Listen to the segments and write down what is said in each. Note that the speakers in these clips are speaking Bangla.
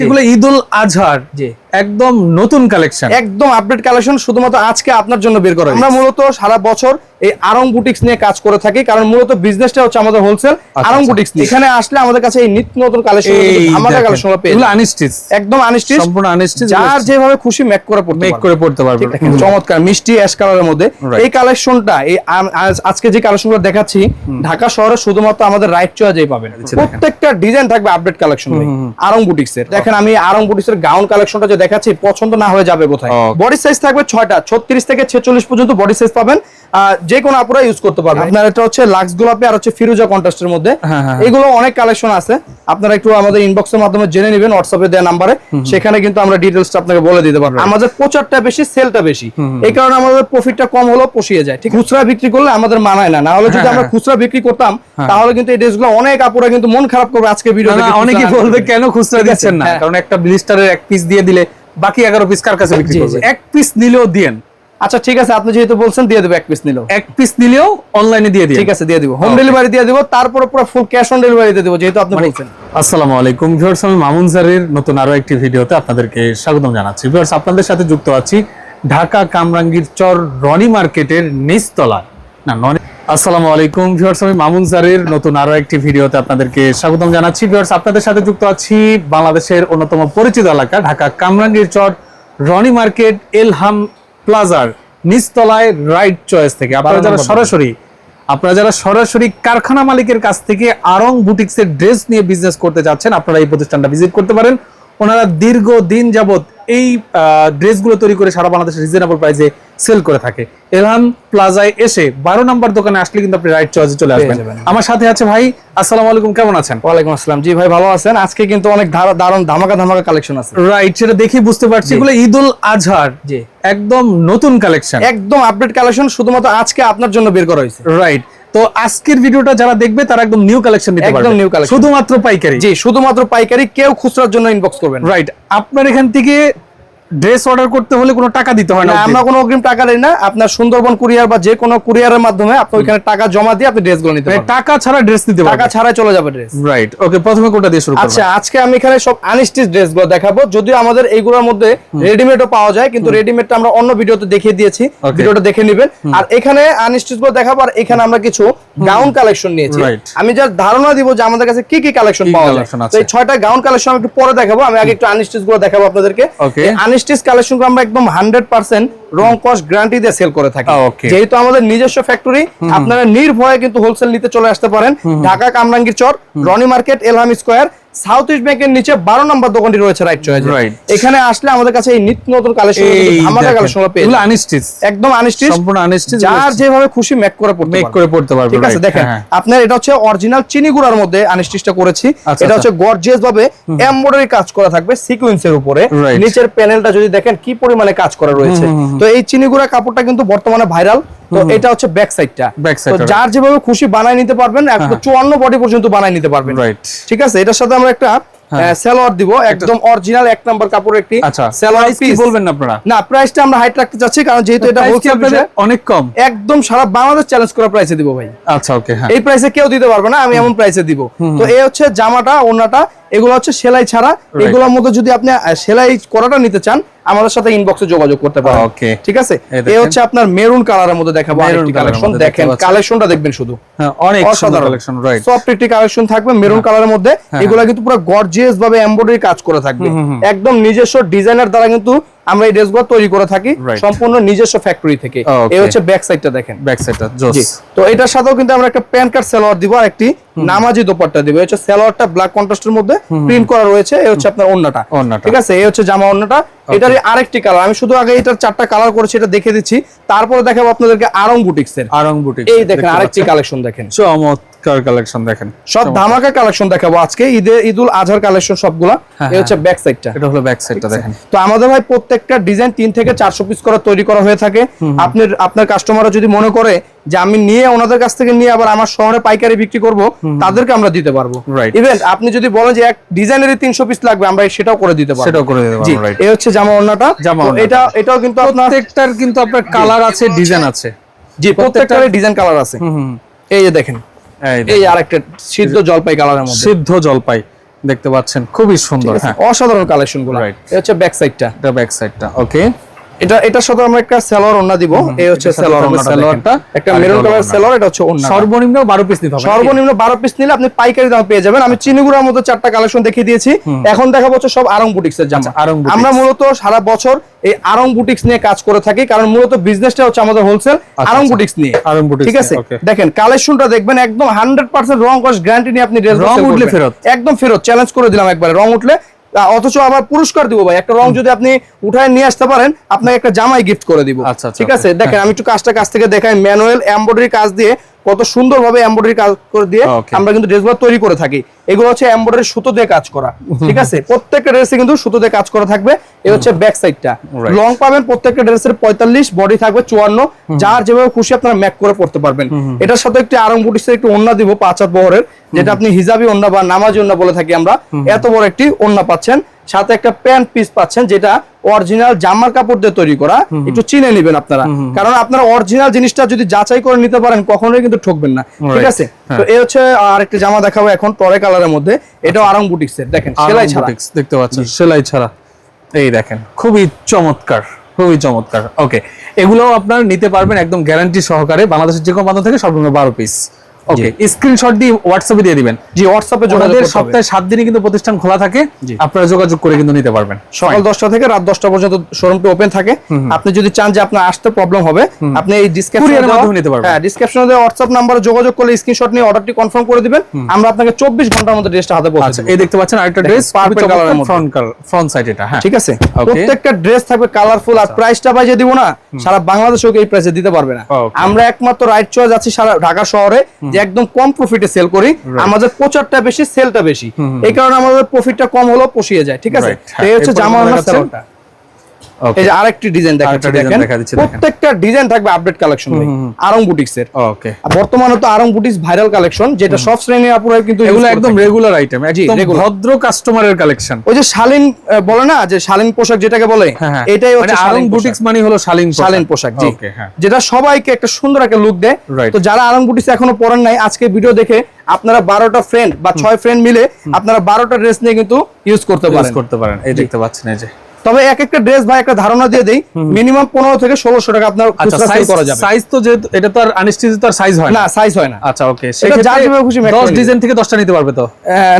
যেগুলো ঈদুল আজহার। জি। একদম নতুন কালেকশন একদম আপডেট কালেকশন শুধুমাত্র আজকে আপনার জন্য বের করা আমরা মূলত সারা বছর এই আরং বুটিক্স নিয়ে কাজ করে থাকি কারণ মূলত বিজনেসটা হচ্ছে আমাদের হোলসেল আরং আচ্ছা। বুটিক্স এখানে আসলে আমাদের কাছে এই নিত্য নতুন কালেকশন আমাদের কালেকশন পেয়ে এগুলো। আনস্টিচ একদম আনিস্টিচ সম্পূর্ণ আনস্টিচ যার যেভাবে খুশি মেক করে পড়তে মেক করে পড়তে পারবে। চমৎকার মিষ্টি অ্যাশ কালারের মধ্যে. এই কালেকশনটা এই আজকে যে কালেকশনগুলো দেখাচ্ছি ঢাকা শহরে শুধুমাত্র আমাদের রাইট চয়েজেই পাবেন। দেখেন। প্রত্যেকটা ডিজাইন থাকবে আপডেট কালেকশন আরং বুটিক্স এর দেখেন আমি আরং বুটিক্স এর গাউন কালেকশনটা দেখাচ্ছি পছন্দ না হয়ে যাবে কোথায় বডি সাইজ থাকবে ছয়টা ছত্রিশ থেকে ছেচল্লিশ পর্যন্ত বডি সাইজ পাবেন। যে কোনো আপুরা ইউজ করতে পারবেন। আপনার এটা হচ্ছে লাক্স গোলাপি আর হচ্ছে ফিরোজা কন্ট্রাস্টের মধ্যে। হ্যাঁ, হ্যাঁ। এগুলো অনেক কালেকশন আছে। আপনারা একটু আমাদের ইনবক্সের মাধ্যমে জেনে নেবেন হোয়াটসঅ্যাপে দেওয়া নাম্বারে সেখানে কিন্তু আমরা ডিটেলসটা আপনাকে বলে দিতে পারব। আমাদের প্রচারটা বেশি সেলটা বেশি। এই কারণে আমাদের প্রফিটটা কম হলেও পুষিয়ে যায়। ঠিক খুচরা বিক্রি করলে আমাদের মানায় না। না হলে যদি হ্যাঁ, আমরা হ্যাঁ। খুচরা বিক্রি করতাম তাহলে কিন্তু এই ড্রেসগুলো অনেক আপুরা কিন্তু মন খারাপ করবে আজকে ভিডিও অনেকেই বলবে কেন খুচরা দিচ্ছেন না? হ্যাঁ। কারণ একটা ব্লিস্টারের এক পিস দিয়ে দিলে বাকি এগারো পিস কার কাছে বিক্রি করবে? এক পিস নিলেও দিয়েন। আচ্ছা ঠিক আছে আপনি যেহেতু বলছেন দিয়ে দেবো এক পিস নিলেও। এক পিস নিলেও অনলাইনে দিয়ে দিন ঠিক আছে দিয়ে দিব। হোম ডেলিভারি দিয়ে দিব তারপরে পুরো ফুল ক্যাশ অন ডেলিভারি দিয়ে দিব যেহেতু আপনি মানে বলছেন। আসসালামু আলাইকুম ভিউয়ার্স আমি মামুন স্যারের নতুন আরও একটি ভিডিওতে আপনাদেরকে স্বাগতম জানাচ্ছি। ভিউয়ার্স আপনাদের সাথে যুক্ত আছি ঢাকা কামরাঙ্গীর চর রনি মার্কেটের নিচতলা না ননি আসসালামু আলাইকুম ভিউয়ার্স আমি মামুন স্যারের নতুন আরও একটি ভিডিওতে আপনাদেরকে স্বাগতম জানাচ্ছি। ভিউয়ার্স আপনাদের সাথে যুক্ত আছি বাংলাদেশের অন্যতম পরিচিত এলাকা ঢাকা কামরাঙ্গীর চর রনি মার্কেট এলহাম প্লাজার নিচতলায় রাইট চয়েস থেকে। আপনারা যারা সরাসরি আপনারা যারা সরাসরি কারখানা মালিকের কাছ থেকে আরং বুটিক্সের ড্রেস নিয়ে বিজনেস করতে যাচ্ছেন আপনারা এই প্রতিষ্ঠানটা ভিজিট করতে পারেন। ওনারা দীর্ঘ দিন যাবত এই ড্রেসগুলো তৈরি করে সারা বাংলাদেশে রিজনেবল প্রাইসে সেল করে থাকে। এলহাম প্লাজায় এসে বারো নম্বর দোকানে আসলে কিন্তু আপনি রাইট চয়েসে চলে আসবেন। আমার সাথে আছে ভাই আসসালামু আলাইকুম কেমন আছেন? ওয়ালাইকুম আসসালাম। জি ভাই ভালো আছেন? আজকে কিন্তু অনেক দারুণ ধামাকা ধামাকা কালেকশন আছে। রাইট সেটা দেখে বুঝতে পারছি এগুলো ঈদুল আজহার। জি। একদম নতুন কালেকশন একদম আপডেট কালেকশন শুধুমাত্র আজকে আপনার জন্য বের করা হয়েছে। রাইট তো আজকের ভিডিওটা যারা দেখবে তারা একদম নিউ কালেকশন নিতে পারবে। একদম নিউ কালেকশন শুধুমাত্র পাইকারি। জি শুধুমাত্র পাইকারি কেউ খুচরার জন্য ইনবক্স করবেন রাইট আপনার এখান থেকে ড্রেস অর্ডার করতে হলে কোনো টাকা দিতে হয় না আমরা কোনো অগ্রিম টাকা দেই না। আপনার সুন্দরবন কুরিয়ার বা যে কোনো কুরিয়ারের মাধ্যমে আপনি ওইখানে টাকা জমা দিয়ে আপনি ড্রেসগুলো নিতে মানে পারবেন। টাকা ছাড়া ড্রেস টাকা পারবেন। ছাড়াই চলে যাবে ড্রেস। রাইট ওকে প্রথমে কোনটা দিয়ে শুরু করব আচ্ছা আজকে আমি এখানে সব আনস্টিচ ড্রেসগুলো দেখাবো। যদিও আমাদের এইগুলোর মধ্যে রেডিমেডও পাওয়া যায় কিন্তু রেডিমেডটা আমরা অন্য ভিডিওতে দেখিয়ে দিয়েছি। ভিডিওটা দেখে নেবেন। আর এখানে আনস্টিচগুলো দেখাবো আর এখানে আমরা কিছু গাউন কালেকশন নিয়েছি। আমি যা ধারণা দিব যে আমাদের কাছে কি কি কালেকশন পাওয়া যায়। এই ছয়টা গাউন কালেকশন আমি একটু পরে দেখাবো। আমি আগে একটু আনস্টিচগুলো দেখাবো আপনাদেরকে. আনস্টিচ কালেকশনগুলো আমরা একদম হান্ড্রেড পার্সেন্ট রং কস্ট গ্যারান্টি দিয়ে সেল করে থাকি। Ah, যেহেতু আমাদের নিজস্ব ফ্যাক্টরি আপনারা নির্ভয়ে কিন্তু হোলসেল নিতে চলে আসতে পারেন। Dhaka Kamrangir Char Roni market Elham square. South east ব্যাংকের নিচে বারো নম্বর দোকানটি রয়েছে রাইট চয়েস এখানে আসলে আমাদের কাছে এই নিত্য নতুন কালেকশন আমাদের কালেকশন পেয়ে আনস্টিচ একদম আনস্টিচ সম্পূর্ণ আনস্টিচ যার যেভাবে খুশি মেক করে পড়তে মেক করে পড়তে পারবে ঠিক আছে দেখেন হ্যাঁ, আপনার এটা হচ্ছে অরিজিনাল চিনি গুঁড়ার মধ্যে আনস্টিচটা করেছি। আচ্ছা, এটা আচ্ছা। হচ্ছে গর্জিয়াস ভাবে এমব্রয়ডারি কাজ করা থাকবে সিকোয়েন্সের উপরে। নিচের প্যানেলটা যদি দেখেন কি পরিমাণে কাজ করা রয়েছে। তো এই চিনি গুঁড়া কাপড়টা কিন্তু বর্তমানে ভাইরাল তো এটা হচ্ছে ব্যাক সাইডটা তো টা, যার যেভাবে খুশি বানায় নিতে পারবেন একদম চুয়ান্ন বডি পর্যন্ত বানায় নিতে পারবেন। ঠিক আছে এটার সাথে আমরা একটা সেলোয়ার দিব একদম অরিজিনাল এক নাম্বার কাপড় একটি আচ্ছা সেলোয়ার পিস বলবেন না আপনারা? না প্রাইসটা আমরা হাইট রাখতে চাচ্ছি কারণ যেহেতু এটা হোলসেল অনেক কম? একদম সারা বাংলাদেশ চ্যালেঞ্জ করা প্রাইসে দিব ভাই। আচ্ছা ওকে হ্যাঁ। এই প্রাইসে কেউ দিতে পারবে না আমি এমন প্রাইসে দিব। তো এই হচ্ছে জামাটা ওনাটা এগুলো হচ্ছে সেলাই ছাড়া। এগুলোর মধ্যে যদি আপনি সেলাই করাটা নিতে চান আমাদের সাথে ইনবক্সে যোগাযোগ করতে পারেন। ওকে ঠিক আছে? এই হচ্ছে আপনার মেরুন কালারের মধ্যে দেখাবো আরেকটি কালেকশন দেখেন কালেকশনটা দেখবেন শুধু। হ্যাঁ অনেক সুন্দর কালেকশন রাইট সফট একটি কালেকশন থাকবে মেরুন কালারের মধ্যে। এগুলা কিন্তু পুরো গর্জিয়াস ভাবে এমব্রয়ডারি কাজ করে থাকবে। একদম নিজস্ব ডিজাইনার দ্বারা কিন্তু আমরা এই ড্রেসগুলো তৈরি করে থাকি সম্পূর্ণ নিজস্ব ফ্যাক্টরি থেকে। এই হচ্ছে ব্যাক সাইডটা দেখেন। ব্যাক সাইডটা জি। তো এটার সাথেও কিন্তু আমরা একটা প্যান কার্ড সালোয়ার দিব আর একটি নামাজি দোপাট্টা দিব। এই হচ্ছে সালোয়ারটা ব্ল্যাক কন্ট্রাস্টের মধ্যে প্রিন্ট করা রয়েছে। এই হচ্ছে আপনার ওন্নাটা। ঠিক আছে? এই হচ্ছে জামা ওন্নাটা এটারই আরেকটি কালার আমি শুধু আগে এটার চারটা কালার করেছি এটা দেখে দিচ্ছি। তারপরে দেখাবো আপনাদেরকে আরং বুটিক্স এর। আরং বুটিক এই দেখেন আরেকটি কালেকশন দেখেন। চমৎকার। কালেকশন দেখেন। সব ধামাকা কালেকশন দেখাবো আজকে। ঈদে ঈদুল আজহার কালেকশন সবগুলা। হ্যাঁ, এই হচ্ছে ব্যাক সাইডটা এটা হলো ব্যাক সাইডটা দেখেন। তো আমাদের ভাই প্রত্যেকটা ডিজাইন থেকে চারশো পিস করে তৈরি করা হয়ে থাকে। আপনার আপনার কাস্টমাররা যদি মনে করে যে আমি নিয়ে ওনাদের কাছ থেকে নিয়ে আবার আমার শহরে পাইকারি বিক্রি করব তাদেরকে আমরা দিতে পারব. ইভেন আপনি যদি বলেন যে এক ডিজাইনের তিনশো পিস লাগবে আমরা সেটাও করে দিতে পারব। সেটাও করে দিতে পারব এই হচ্ছে জামা এটা এটাও কিন্তু আপনার প্রত্যেকটার কিন্তু আপনার কালার আছে ডিজাইন আছে। জি প্রত্যেকটারই ডিজাইন কালার আছে। এই যে দেখেন। এই আরেকটা সিদ্ধ জলপাই কালারের মধ্যে। সিদ্ধ জলপাই দেখতে পাচ্ছেন খুবই সুন্দর হ্যাঁ। অসাধারণ কালেকশনগুলো। হচ্ছে ব্যাক সাইডটা এটা ব্যাক সাইডটা ওকে এটা এটার সাথে আমরা একটা সেলর ওন্না দিব। এই হচ্ছে সেলর একটা মেরুন কালার। সেলর এটা হচ্ছে ওন্না। সর্বনিম্ন বারো পিস নিতে হবে। সর্বনিম্ন বারো পিস নিলে আপনি পাইকারি দাম পেয়ে যাবেন। আমি চিনিগুড়ার মধ্যে চারটা কালেকশন দেখিয়ে দিয়েছি। এখন দেখাবো হচ্ছে সব আরং বুটিক্স এর জামা। আচ্ছা, বুটিক্স। আমরা মূলত সারা বছর এই আরং বুটিক্স নিয়ে কাজ করে থাকি কারণ মূলত বিজনেসটা হচ্ছে আমাদের হোলসেল আরং আচ্ছা। বুটিক্স নিয়ে। আড়ং বুটিক্স ঠিক আছে. দেখেন কালেকশনটা দেখবেন একদম হান্ড্রেড পার্সেন্ট রং কস গ্যারান্টি নিয়ে আপনি ড্রেস রং উঠলে ফেরত? একদম ফেরত। চ্যালেঞ্জ করে দিলাম একবারে রং উঠলে অথচ আবার পুরস্কার দিব ভাই। একটা রং যদি আপনি উঠায় নিয়ে আসতে পারেন আপনাকে একটা জামাই গিফট করে দিব। আচ্ছা, আচ্ছা, ঠিক আছে? দেখেন আমি একটু কাজটা কাছ থেকে দেখাই। ম্যানুয়াল এমব্রয়ডারি কাজ দিয়ে কত সুন্দরভাবে এমব্রয়ডারি কাজ করে দিয়ে আমরা কিন্তু ড্রেসগুলো তৈরি করে থাকি। এগুলো হচ্ছে এমব্রয়ডারি সুতো দিয়ে কাজ করা ঠিক আছে? প্রত্যেকটা ড্রেসে কিন্তু সুতো দিয়ে কাজ করা থাকবে এই হচ্ছে ব্যাক সাইডটা লং পাবেন প্রত্যেকটা ড্রেসের পঁয়তাল্লিশ বডি থাকবে চুয়ান্ন যার যেভাবে খুশি আপনারা ম্যাক করে পড়তে পারবেন। এটার সাথে একটি আরং বুটিসের একটু ওন্না দিব পাঁচ হাত বহরের যেটা আপনি হিজাবি ওন্না বা নামাজি ওন্না বলে থাকি আমরা এত বড় একটি ওন্না পাচ্ছেন। সাথে একটা প্যান্ট পিস পাচ্ছেন যেটা অরিজিনাল জামার কাপড় দিয়ে তৈরি করা একটু চিনে নেবেন আপনারা। কারণ আপনারা অরিজিনাল জিনিসটা যদি যাচাই করে নিতে পারেন কখনোই কিন্তু ঠকবেন না ঠিক আছে। তো এই হচ্ছে আরেকটা জামা দেখাবো এখন টরে কালারের মধ্যে। এটাও আরং বুটিক্সের দেখেন সেলাই ছাড়া। দেখতে পাচ্ছেন সেলাই ছাড়া। এই দেখেন খুবই চমৎকার খুবই চমৎকার। ওকে এগুলো আপনার নিতে পারবেন একদম গ্যারান্টি সহকারে বাংলাদেশের যে কোনো বান্ধব থেকে সর্বনিম্ন বারো পিস ওকে স্ক্রিনশট দিয়ে হোয়াটসঅ্যাপে দিয়ে দিবেন। জি হোয়াটসঅ্যাপে যোগাযোগ। সপ্তাহে দিনই কিন্তু প্রতিষ্ঠান খোলা থাকে আপনারা যোগাযোগ করে কিন্তু নিতে পারবেন। সকাল দশটা থেকে রাত দশটা পর্যন্ত শোরুমটি ওপেন থাকে। আপনি যদি চান যে আপনার আসতে প্রবলেম হবে আপনি এই Courier মাধ্যমে নিতে পারবেন। হ্যাঁ ডিসক্রিপশনে দেওয়া হোয়াটসঅ্যাপ নাম্বারে যোগাযোগ করলে স্ক্রিনশট নিয়ে অর্ডারটি কনফার্ম করে দিবেন। আমরা আপনাকে চব্বিশ ঘণ্টার মধ্যে ড্রেসটা হাতে পৌঁছে আচ্ছা দেব। এই দেখতে পাচ্ছেন আরেকটা ড্রেস মধ্যে। ফ্রন্ট ফ্রন্ট সাইড এটা হ্যাঁ। ঠিক আছে? প্রত্যেকটা ড্রেস থাকবে কালারফুল আর প্রাইসটা ভাই যে দিব না সারা বাংলাদেশে এই প্রাইসে দিতে পারবে না। আমরা একমাত্র রাইট চয়েস আছি সারা ঢাকা শহরে যে একদম কম প্রফিটে সেল করি। আমাদের প্রচারটা বেশি সেলটা বেশি। এই কারণে আমাদের প্রফিটটা কম হলো পোষিয়ে যায় ঠিক আছে? হ্যাঁ। এই হচ্ছে জামা আমরা ওনার দেখাচ্ছেন? সেলটা ওকে এই যে আরেকটি ডিজাইন দেখাচ্ছি। প্রত্যেকটা ডিজাইন থাকবে আপডেট কালেকশন আরং বুটিক্স এর। ওকে বর্তমানে তো আরং বুটিক্স ভাইরাল কালেকশন যেটা সব শ্রেণির আপুরা কিন্তু এগুলো একদম রেগুলার আইটেম একদম ভদ্র কাস্টমারের কালেকশন ওই যে শালীন বলে না যে শালীন পোশাক যেটাকে বলে হ্যাঁ এটাই মানে হচ্ছে আরং বুটিক্স মানে হলো শালীন শালীন পোশাক জি। হ্যাঁ। যেটা সবাইকে একটা সুন্দর একটা লুক দেয়। তো যারা আরং বুটিক্স এখনও পরেন নাই আজকে ভিডিও দেখে আপনারা বারোটা ফ্রেন্ড বা ছয় ফ্রেন্ড মিলে আপনারা বারোটা ড্রেস নিয়ে কিন্তু ইউজ করতে পারেন। করতে পারেন। এই দেখতে পাচ্ছেন এই যে। তবে এক একটা ড্রেস ভাই একটা ধারণা দিয়ে দেই মিনিমাম পনেরো থেকে ষোলোশো টাকা আপনার আচ্ছা করা যাবে। সাইজ তো যেহেতু এটা তো আর আনস্টিচ তো আর সাইজ হয় না। সাইজ হয় না। আচ্ছা ওকে 10 ডিজাইন থেকে 10টা নিতে পারবে তো?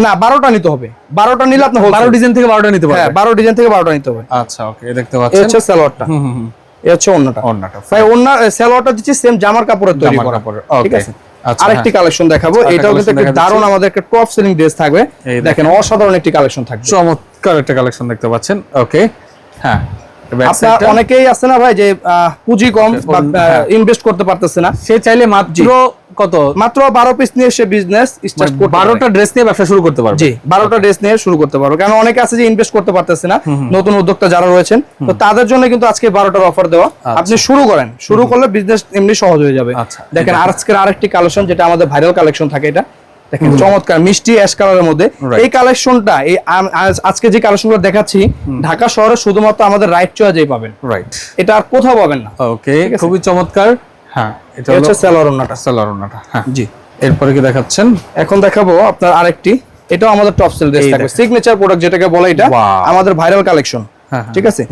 না বারোটা নিতে হবে। বারোটা নিলে আপনার 12 ডিজাইন থেকে 12টা নিতে হ্যাঁ পারবে বারো ডিজাইন থেকে বারোটা নিতে হবে। আচ্ছা ওকে দেখতে এই হচ্ছে সালোয়ারটা। হুম হুম এই হচ্ছে অন্যটা। অন্যটা ভাই অন্য সালোয়ারটা দিচ্ছি সেম জামার কাপড়ের তৈরি করা। কাপড়ের, ঠিক আছে? আরেকটি হ্যাঁ। কালেকশন দেখাবো। আরেকটা এটাও কিন্তু একটা দারুণ আমাদের একটা টপ সেলিং ড্রেস থাকবে। দেখেন। অসাধারণ একটি কালেকশন থাকবে। চমৎকার একটা কালেকশন দেখতে পাচ্ছেন। ওকে হ্যাঁ। আপনার অনেকেই আছে না ভাই যে পুঁজি কম হ্যাঁ। ইনভেস্ট করতে পারতেছে না। সে চাইলে মাত্র কত? মাত্র বারো পিস নিয়ে সে বিজনেস স্টার্ট করতে পারে। 12টা ড্রেস নিয়ে ব্যবসা শুরু করতে পারবে? জি বারোটা ড্রেস নিয়ে শুরু করতে পারব। কারণ অনেকে আছে যে ইনভেস্ট করতে পারতেছে না। নতুন উদ্যোক্তা যারা রয়েছেন তো তাদের জন্য কিন্তু আজকে বারোটার অফার দেওয়া। আপনি শুরু করেন। শুরু করলে বিজনেস এমনি সহজ হয়ে যাবে। আচ্ছা, দেখেন আজকের আরেকটি কালেকশন যেটা আমাদের ভাইরাল কালেকশন থাকে এটা। দেখেন চমৎকার মিষ্টি অ্যাশ কালারের মধ্যে। এই কালেকশনটা এই আজকে যে কালেকশনগুলো দেখাচ্ছি ঢাকা শহরে শুধুমাত্র আমাদের রাইট চয়েজেই পাবেন। রাইট এটা আর কোথাও পাবেন না। ওকে খুবই চমৎকার। হ্যাঁ এটা হচ্ছে হ্যাঁ। জি। এরপরে কি দেখাচ্ছেন? এখন দেখাবো আপনার আরেকটি। এটাও আমাদের টপ সেল ড্রেস থাকবে। সিগনেচার প্রোডাক্ট যেটাকে বলে এটা আমাদের ভাইরাল কালেকশন হ্যাঁ, হ্যাঁ। ঠিক আছে?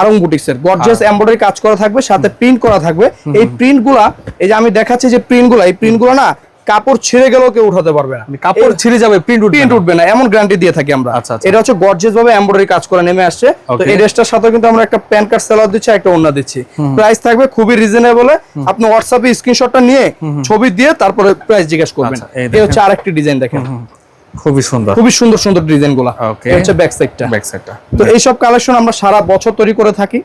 আরং বুটিক্স এর। গর্জিয়াস এমব্রয়ডারি কাজ করা থাকবে সাথে প্রিন্ট করা থাকবে। এই প্রিন্টগুলা এই যে আমি দেখাচ্ছি যে প্রিন্টগুলা এই প্রিন্টগুলো না কাপড় ছিঁড়ে গেলেও কেউ উঠাতে পারবে না। মানে কাপড় ছিঁড়ে যাবে প্রিন্ট উঠবে প্রিন্ট না। উঠবে না এমন গ্যারান্টি দিয়ে থাকি আমরা। আচ্ছা, আচ্ছা। এটা হচ্ছে গর্জেস ভাবে এমব্রয়ডারি কাজ করে নেমে আসছে। তো. এই ড্রেসটার সাথে কিন্তু আমরা একটা প্যান কার্ড সেলার দিচ্ছি একটা ওন্না দিচ্ছি। প্রাইস থাকবে খুবই রিজনেবল আপনি হোয়াটসঅ্যাপে স্ক্রিনশটটা নিয়ে ছবি দিয়ে তারপরে প্রাইস জিজ্ঞেস করবেন। আচ্ছা, এই হচ্ছে আরেকটি ডিজাইন দেখেন। খুবই সুন্দর। খুবই সুন্দর সুন্দর ডিজাইনগুলা। হচ্ছে ব্যাক সাইডটা ব্যাক সাইডটা তো এইসব কালেকশন আমরা সারা বছর তৈরি করে থাকি।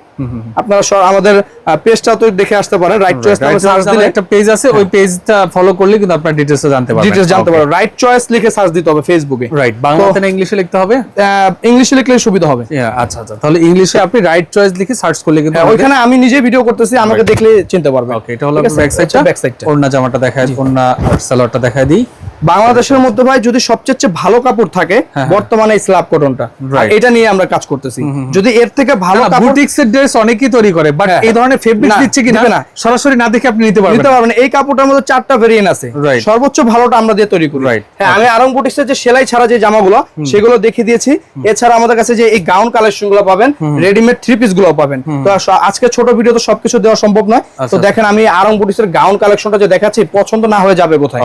আপনারা সব- আমাদের পেজটা তো দেখে আসতে পারেন। রাইট চয়েস নামে সার্চ দিলে একটা পেজ আছে ওই পেজটা ফলো করলে কিন্তু আপনার ডিটেইলস জানতে পারবেন। ডিটেলস জানতে পারবেন। রাইট চয়েস লিখে সার্চ দিতে হবে ফেসবুকে রাইট বাংলাতে না ইংলিশে লিখতে হবে? ইংলিশে লিখলে সুবিধা হবে। আচ্ছা আচ্ছা। তাহলে ইংলিশে আপনি রাইট চয়েস লিখে সার্চ করলে কিন্তু হ্যাঁ, ওইখানে আমি নিজে ভিডিও করতেছি আমাকে দেখলে চিনতে পারবে ওকে এটা হলো ব্যাক সাইডটা ব্যাক সাইডটা ওন্না জামাটা দেখায় ওন্না আর সালোয়ারটা দেখায় দিই। বাংলাদেশের মধ্যে ভাই যদি সবচেয়ে চেয়ে ভালো কাপড় থাকে হ্যাঁ। বর্তমানে স্ল্যাব কটনটা এটা নিয়ে আমরা কাজ করতেছি। যদি এর থেকে ভালো বুটিক্স এর ড্রেস অনেকেই তৈরি করে বাট হ্যাঁ। এই ধরনের ফেব্রিক দিচ্ছে দিবে না। সরাসরি না দেখে আপনি নিতে পারবেন। নিতে পারবেন এই কাপড়টার মধ্যে চারটা ভেরিয়েন্ট আছে। সর্বোচ্চ ভালোটা আমরা দিয়ে তৈরি করি. হ্যাঁ আমি আরং বুটিক্সের যে সেলাই ছাড়া যে জামাগুলো সেগুলো দেখিয়ে দিয়েছি। এছাড়া আমাদের কাছে যে এই গাউন কালেকশনগুলো পাবেন রেডিমেড থ্রি পিসগুলো পাবেন। তো আজকে ছোট ভিডিও তো সবকিছু দেওয়া সম্ভব নয়। তো আচ্ছা। দেখেন আমি আরং বুটিক্সের গাউন কালেকশনটা যে দেখাচ্ছি পছন্দ না হয়ে যাবে কোথায়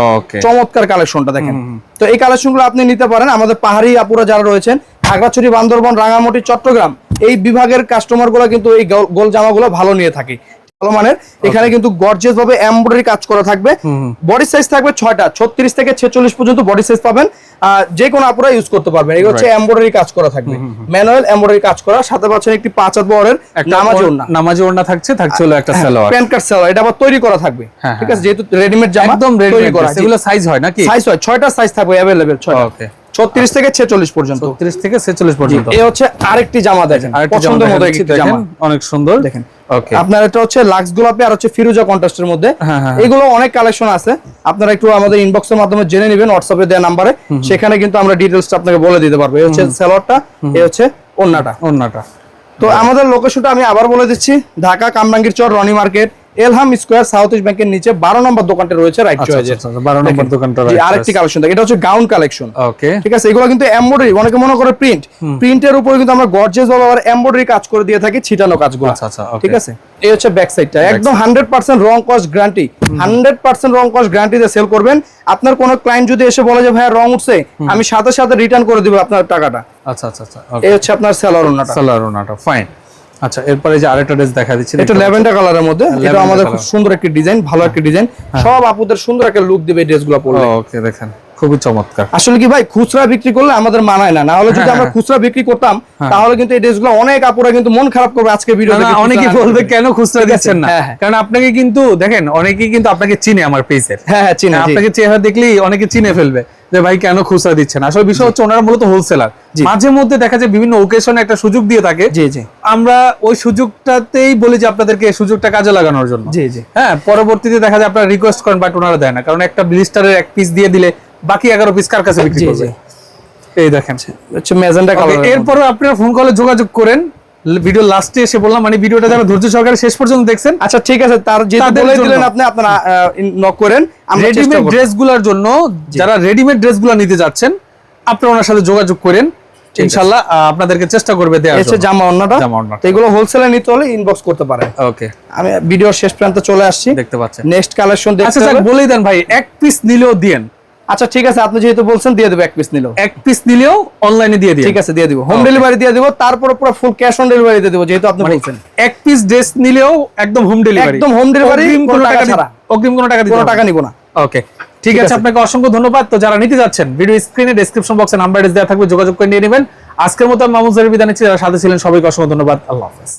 চমৎকার চমৎকার কালেকশনটা দেখেন। তো এই কালেকশনগুলো আপনি নিতে পারেন। আমাদের পাহাড়ি আপুরা যারা রয়েছেন খাগড়াছড়ি বান্দরবন রাঙামাটি চট্টগ্রাম এই বিভাগের কাস্টমারগুলো কিন্তু এই গোল জামাগুলো ভালো নিয়ে থাকে। ভালো মানের। এখানে কিন্তু গর্জিয়াস ভাবে এমব্রয়ডারি কাজ করা থাকবে। বডি সাইজ থাকবে ছয়টা ছত্রিশ থেকে ছেচল্লিশ পর্যন্ত বডি সাইজ পাবেন। যে কোনো আপুরা ইউজ করতে পারবেন। এগুলো হচ্ছে এমব্রয়ডারি কাজ করা থাকবে। ম্যানুয়াল এমব্রয়ডারি কাজ করা। সাথে পাচ্ছেন একটি পাঁচ হাত একটা নামাজ ওড়না। নামাজি ওড়না থাকছে থাকছে হলো একটা সালোয়ার। প্যান্ট কাট সেলার এটা আবার তৈরি করা থাকবে। হ্যাঁ, ঠিক হ্যাঁ। আছে? যেহেতু রেডিমেড জামা একদম রেডি করা। এগুলো সাইজ হয় নাকি? সাইজ হয়। ছয়টা সাইজ থাকবে অ্যাভেলেবেল ছয়টা। ওকে ছত্রিশ থেকে ছেচল্লিশ পর্যন্ত। 30 থেকে 46 পর্যন্ত। এই হচ্ছে আরেকটি জামা দেখেন পছন্দের মতো একটি জামা। অনেক সুন্দর। দেখেন ওকে। আপনার এটা হচ্ছে লাক্স গোলাপি আর হচ্ছে ফিরোজা কন্ট্রাস্টের মধ্যে। হ্যাঁ, হ্যাঁ। এগুলো অনেক কালেকশন আছে। আপনারা একটু আমাদের ইনবক্সের মাধ্যমে জেনে নেবেন হোয়াটসঅ্যাপে দেওয়া নাম্বারে সেখানে কিন্তু আমরা ডিটেলসটা আপনাকে বলে দিতে পারব। এই হচ্ছে সেলরটা এই হচ্ছে ওন্নাটা ওড়নাটা তো আমাদের লোকেশনটা আমি আবার বলে দিচ্ছি Dhaka Kamrangir Char Roni market. Elham square south east ব্যাংকের নিচে বারো নম্বর দোকানটা রয়েছে রাইট আচ্ছা, চয়েজের আচ্ছা, আচ্ছা, 12 নম্বর দোকানটা আরেকটি কালেকশন এটা হচ্ছে গাউন কালেকশন ওকে ঠিক আছে এগুলো কিন্তু এমব্রয়ডারি অনেকে মনে করে প্রিন্ট প্রিন্টের উপরে কিন্তু আমরা গর্জিয়াস ভাবে আবার এমব্রয়ডারি কাজ করে দিয়ে থাকি ছিটানো কাজগুলো। আচ্ছা, আচ্ছা, ঠিক আছে? এই হচ্ছে ব্যাক সাইডটা একদম হান্ড্রেড পার্সেন্ট রং কস্ট গ্যারান্টি হান্ড্রেড পার্সেন্ট রং কস্ট গ্যারান্টি দিয়ে সেল করবেন। আপনার কোনো ক্লায়েন্ট যদি এসে বলে যে ভাইয়া রং উঠছে আমি সাথে সাথে রিটার্ন করে দিব আপনার টাকাটা। আচ্ছা আচ্ছা আচ্ছা এই হচ্ছে আপনার সেলার ওনাটা সালোয়ার ওড়নাটা ফাইন আচ্ছা এরপরে যে আরেকটা ড্রেস দেখা দিচ্ছি এটা ল্যাভেন্ডার কালারের মধ্যে। এটা আমাদের খুব সুন্দর একটা ডিজাইন ভালো একটা ডিজাইন সব আপুদের সুন্দর একটা লুক দিবে এই ড্রেসগুলো পরলে। ওকে দেখেন। খুবই চমৎকার। আসলে কি ভাই খুচরা বিক্রি করলে আমাদের মানায় না। না হলে যদি হ্যাঁ, আমরা হ্যাঁ। খুচরা বিক্রি করতাম তাহলে কিন্তু এই ড্রেসগুলো অনেক আপুরা কিন্তু মন খারাপ করবে আজকে ভিডিও না, অনেকে বলবে কেন খুচরা দিচ্ছেন না? হ্যাঁ, হ্যাঁ। কারণ আপনাকে কিন্তু দেখেন অনেকেই কিন্তু আপনাকে চিনে আমার পেজের হ্যাঁ হ্যাঁ চিনি। আপনাকে চেহারা দেখলেই অনেকে চিনে ফেলবে যে ভাই কেন খুচরা দিচ্ছেন? আসলে বিষয় হচ্ছে ওনারা মূলত হোলসেলার মাঝে মধ্যে দেখা যায় বিভিন্ন ওকেশনে একটা সুযোগ দিয়ে থাকে। জি জি। আমরা ওই সুযোগটাতেই বলি যে আপনাদেরকে সুযোগটা কাজে লাগানোর জন্য। জি জি। হ্যাঁ পরবর্তীতে দেখা যায় আপনারা রিকোয়েস্ট করেন বাট ওনারা দেয় না। কারণ একটা ব্লিস্টারের এক পিস দিয়ে দিলে বাকি এগারো পিস কার কাছে বিক্রি করবে? এই দেখেন। হচ্ছে ম্যাজেন্টা কালার এরপরে আপনারা ফোন কলে যোগাযোগ করেন। ভিডিও লাস্টে এসে বললাম মানে ভিডিওটা যারা ধৈর্য সহকারে শেষ পর্যন্ত দেখছেন আচ্ছা ঠিক আছে তার তাদের বলে দিলেন আপনি আপনারা নক করেন। রেডিমেড ড্রেসগুলোর জন্য যারা রেডিমেড ড্রেসগুলো নিতে যাচ্ছেন আপনারা ওনার সাথে যোগাযোগ করেন। ইনশাআল্লাহ আপনাদেরকে চেষ্টা করবে এই হচ্ছে জামা ওন্নাটা জামা ওড়নাটা। এগুলো হোলসেলে নিতে হলে ইনবক্স করতে পারেন। ওকে আমি ভিডিওর শেষ প্রান্তে চলে আসছি। দেখতে পাচ্ছেন। নেক্সট কালেকশন আচ্ছা দেখতে যাক হবে। বলেই দেন ভাই এক পিস নিলেও দিয়েন। আচ্ছা ঠিক আছে আপনি যেহেতু বলছেন দিয়ে দেবো এক পিস নিলেও। এক পিস নিলেও অনলাইনে দিয়ে দিন ঠিক আছে দিয়ে দিব। হোম ডেলিভারি দিয়ে দিব তারপরে পুরো ফুল ক্যাশ অন ডেলিভারি দিয়ে দিব যেহেতু আপনি মানে বলছেন। এক পিস ড্রেস নিলেও একদম হোম ডেলিভারি একদম delivery, অগ্রিম কোনো টাকা ছাড়া। অগ্রিম কোনো টাকা দিতে কোনো টাকা নিব না। ওকে ঠিক আছে। আপনাকে অসংখ্য ধন্যবাদ। তো যারা নিতে যাচ্ছেন ভিডিও স্ক্রিনে ডেসক্রিপশন বক্সে নাম্বার দেওয়া থাকবে যোগাযোগ করে নিয়ে নেবেন। আজকের মতো স্যারের বিদায় নিচ্ছি। যারা সাথে ছিলেন সবাইকে অসংখ্য ধন্যবাদ। আল্লাহ হাফেজ।